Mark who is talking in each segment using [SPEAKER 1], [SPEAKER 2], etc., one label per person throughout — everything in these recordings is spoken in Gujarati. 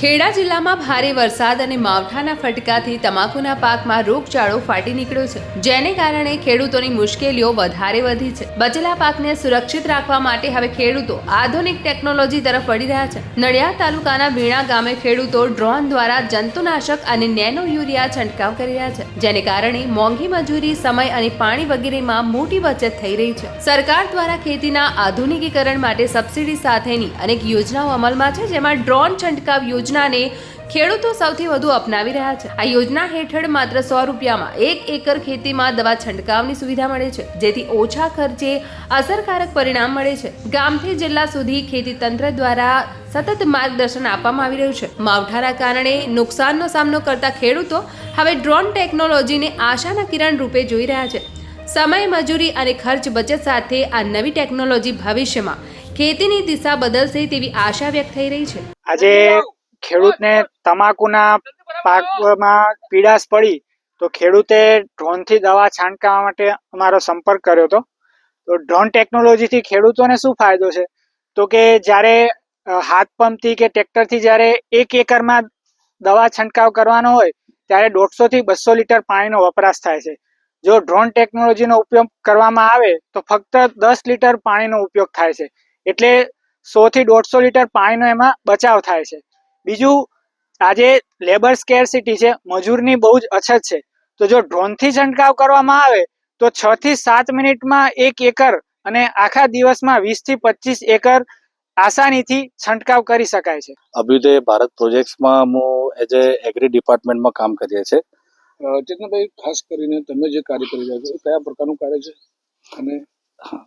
[SPEAKER 1] ખેડા જિલ્લામાં ભારે વરસાદ અને માવઠાના ફટકાથી તમાકુના પાકમાં રોગચાળો ફાટી નીકળ્યો છે. જેને કારણે ખેડૂતોની મુશ્કેલીઓ વધારે વધી છે. બચેલા પાકને સુરક્ષિત રાખવા માટે હવે ખેડૂતો આધુનિક ટેકનોલોજી તરફ વળી રહ્યા છે. નડિયાદ તાલુકાના ભીણા ગામે ખેડૂતો ડ્રોન દ્વારા જંતુનાશક અને નેનો યુરિયા છંટકાવ કરી રહ્યા છે. જેને કારણે મોંઘી મજૂરી, સમય અને પાણી વગેરેમાં મોટી બચત થઈ રહી છે. સરકાર દ્વારા ખેતીના આધુનિકીકરણ માટે સબસિડી સાથેની અનેક યોજનાઓ અમલમાં છે, જેમાં ડ્રોન છંટકાવ યોજનાને ખેડૂતો સૌથી વધુ અપનાવી રહ્યા છે. આ યોજના હેઠળ માત્ર સો રૂપિયામાં એક એકર ખેતીમાં દવા છંટકાવની સુવિધા મળે છે, જેથી ઓછા ખર્ચે અસરકારક પરિણામ મળે છે. ગામથી જિલ્લા સુધી ખેતી તંત્ર દ્વારા સતત માર્ગદર્શન આપવામાં આવી રહ્યું છે. માવઠાના કારણે નુકસાનનો સામનો કરતા ખેડૂતો હવે ડ્રોન ટેકનોલોજીને આશાના કિરણ રૂપે જોઈ રહ્યા છે. સમય, મજૂરી અને ખર્ચ બચત સાથે આ નવી ટેકનોલોજી ભવિષ્યમાં ખેતીની દિશા બદલશે તેવી આશા વ્યક્ત થઈ રહી છે.
[SPEAKER 2] આજે ખેડૂતને તમાકુના પાકમાં પીડાશ પડી તો ખેડૂતે ડ્રોનથી દવા છાંટકાવવા માટે અમારો સંપર્ક કર્યો હતો. તો ડ્રોન ટેકનોલોજીથી ખેડૂતોને શું ફાયદો છે? તો કે જ્યારે હાથ પંપથી કે ટ્રેક્ટરથી જ્યારે એક એકરમાં દવા છંટકાવ કરવાનો હોય ત્યારે દોઢસો થી બસો લીટર પાણીનો વપરાશ થાય છે. જો ડ્રોન ટેકનોલોજીનો ઉપયોગ કરવામાં આવે તો ફક્ત દસ લીટર પાણીનો ઉપયોગ થાય છે. એટલે સો થી દોઢસો લીટર પાણીનો એમાં બચાવ થાય છે. બીજું આજે લેબર સ્કેરસિટી છે મજૂરની બહુ જ અછત છે. તો જો ડ્રોનથી છંટકાવ કરવામાં આવે તો છ થી સાત મિનિટમાં એક એકર અને આખા દિવસમાં વીસથી પચીસ એકર આસાનીથી છંટકાવ કરી શકાય છે.
[SPEAKER 3] અભ્યુદય ભારત પ્રોજેક્ટ્સમાં હું એઝ એ એગ્રી ડિપાર્ટમેન્ટમાં કામ કરીએ છીએ.
[SPEAKER 4] ચેતનભાઈ ખાસ કરીને તમે જે કાર્ય કરી રહ્યા છો એ કયા પ્રકારનું કાર્ય છે? અને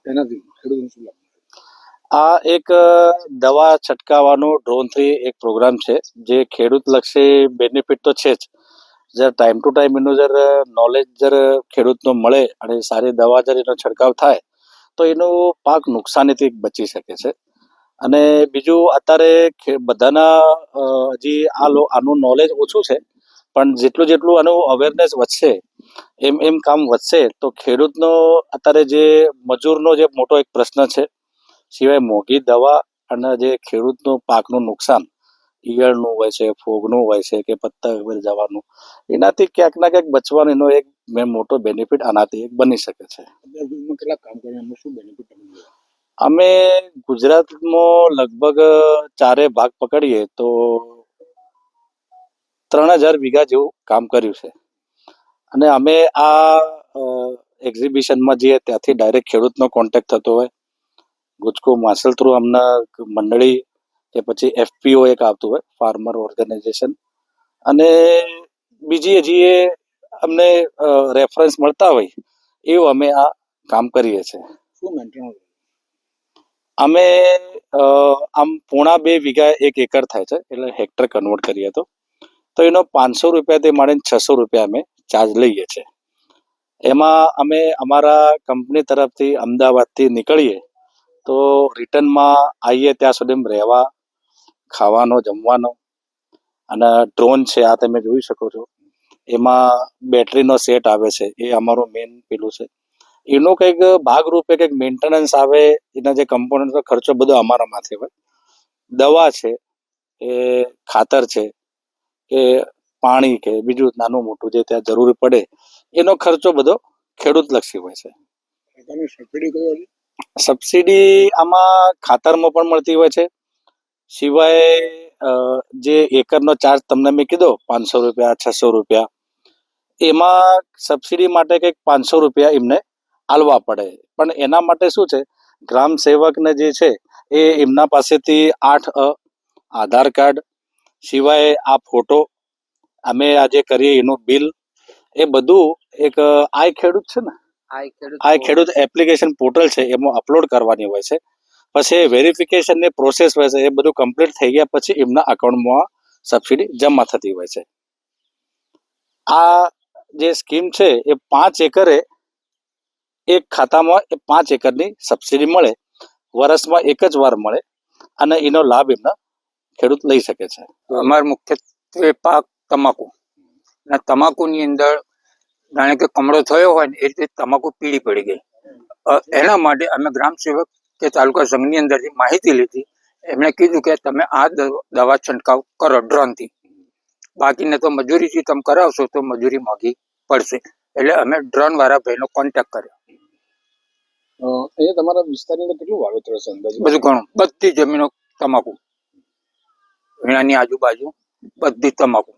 [SPEAKER 4] એનાથી ખેડૂતોને શું લાભ?
[SPEAKER 3] આ એક દવા છટકાવવાનો ડ્રોનથી એક પ્રોગ્રામ છે, જે ખેડૂત લક્ષી બેનિફિટ તો છે જ. જ્યારે ટાઈમ ટુ ટાઈમ એનું જ્યારે નોલેજ જ્યારે ખેડૂતનો મળે અને સારી દવા જ્યારે એનો છંટકાવ થાય, તો એનું પાક નુકસાનીથી બચી શકે છે. અને બીજું, અત્યારે બધાના હજી આ લો, આનું નોલેજ ઓછું છે, પણ જેટલું જેટલું આનું અવેરનેસ વધશે, એમ એમ કામ વધશે, તો ખેડૂતનો અત્યારે જે મજૂરનો જે મોટો એક પ્રશ્ન છે સિવાય મોંઘી દવા અને જે ખેડૂતનું પાકનું નુકસાન ઈયળનું હોય છે ફોગનું હોય છે કે પત્તા જવાનું એનાથી ક્યાંક ના ક્યાંક બચવાનો એનો એક મેં મોટો બેનિફિટ આનાથી એક બની શકે છે.
[SPEAKER 4] કેટલા કામ કરીને શું બેનિફિટ
[SPEAKER 3] અમે ગુજરાતમાં લગભગ ચારે ભાગ પકડીએ તો ત્રણ હજાર વીઘા જેવું કામ કર્યું છે. અને અમે આ એક્ઝિબિશનમાં જઈએ ત્યાંથી ડાયરેક્ટ ખેડૂતનો કોન્ટેક્ટ થતો હોય. ગુજકો માસલ થ્રુ અમના મંડળી કે પછી એફપીઓ એક આવતું હોય ફાર્મર ઓર્ગેનાઇઝેશન અને બીજી હજી એ અમને રેફરન્સ મળતા હોય એવું અમે આ કામ કરીએ છીએ.
[SPEAKER 4] શું મેન્ટેન
[SPEAKER 3] અમે આમ પોણા બે વીઘા એક એકર થાય છે એટલે હેક્ટર કન્વર્ટ કરીએ તો. તો એનો પાંચસો રૂપિયાથી માંડીને છસો રૂપિયા અમે ચાર્જ લઈએ છીએ. એમાં અમે અમારા કંપની તરફથી અમદાવાદથી નીકળીએ તો રિટર્નમાં આવીએ ત્યાં સુધી રહેવા, ખાવાનો, જમવાનો. અને ડ્રોન છે, આ તમે જોઈ શકો છો. એમાં બેટરીનો સેટ આવે છે, એ અમારું મેઇન પેલું છે. એનો કંઈક ભાગરૂપે કંઈક મેન્ટેનન્સ આવે, એના જે કમ્પોનન્ટનો ખર્ચો બધો અમારા માથે હોય. દવા છે, એ ખાતર છે, કે પાણી કે બીજું નાનું મોટું જે ત્યાં જરૂર પડે, એનો ખર્ચો બધો ખેડૂત લક્ષી હોય છે.
[SPEAKER 4] સબસિડી
[SPEAKER 3] આમાં ખાતરમાં પણ મળતી હોય છે. સિવાય જે એકરનો ચાર્જ તમને મેં કીધો પાંચસો રૂપિયા છસો રૂપિયા એમાં સબસિડી માટે કંઈક પાંચસો રૂપિયા એમને આલવા પડે. પણ એના માટે શું છે ગ્રામ સેવકને જે છે એ એમના પાસેથી આઠ અ, આધાર કાર્ડ સિવાય આ ફોટો અમે આજે કરીએ એનું બિલ એ બધું એક આ ખેડૂત છે ને આ ખેડૂત એપ્લિકેશન પોર્ટલ છે એમાં અપલોડ કરવાની હોય છે. પછી વેરિફિકેશનની પ્રોસેસ હોય છે એ બધું કમ્પ્લીટ થઈ ગયા પછી એમના અકાઉન્ટમાં સબસિડી જમા થતી હોય છે. આ જે સ્કીમ છે એ પાંચ એકરે એક ખાતામાં એ પાંચ એકરની સબસિડી મળે વર્ષમાં એક જ વાર મળે અને એનો લાભ એમના ખેડૂત લઈ શકે છે.
[SPEAKER 5] અમાર મુખ્યત્વે પાક તમાકુ. અને તમાકુની અંદર જાણે કે કમળો થયો હોય ને એ રીતે તમાકુ પીળી પડી ગઈ. એના માટે અમે ગ્રામ સેવક કે તાલુકા સંઘની અંદરથી માહિતી લીધી. એમણે કીધું કે તમે આ દવા છંટકાવ કરો ડ્રોનથી. બાકીને તો મજૂરીથી તમે કરાવશો તો મજૂરી મોંઘી પડશે. એટલે અમે ડ્રોન વાળા ભાઈનો કોન્ટેક્ટ કર્યો.
[SPEAKER 4] અહીંયા તમારા વિસ્તારની અંદર કેટલું વાવેતર અંદાજે?
[SPEAKER 5] બધું ઘણું. બધી જમીનો તમાકુ. વીણાની આજુબાજુ બધી તમાકુ.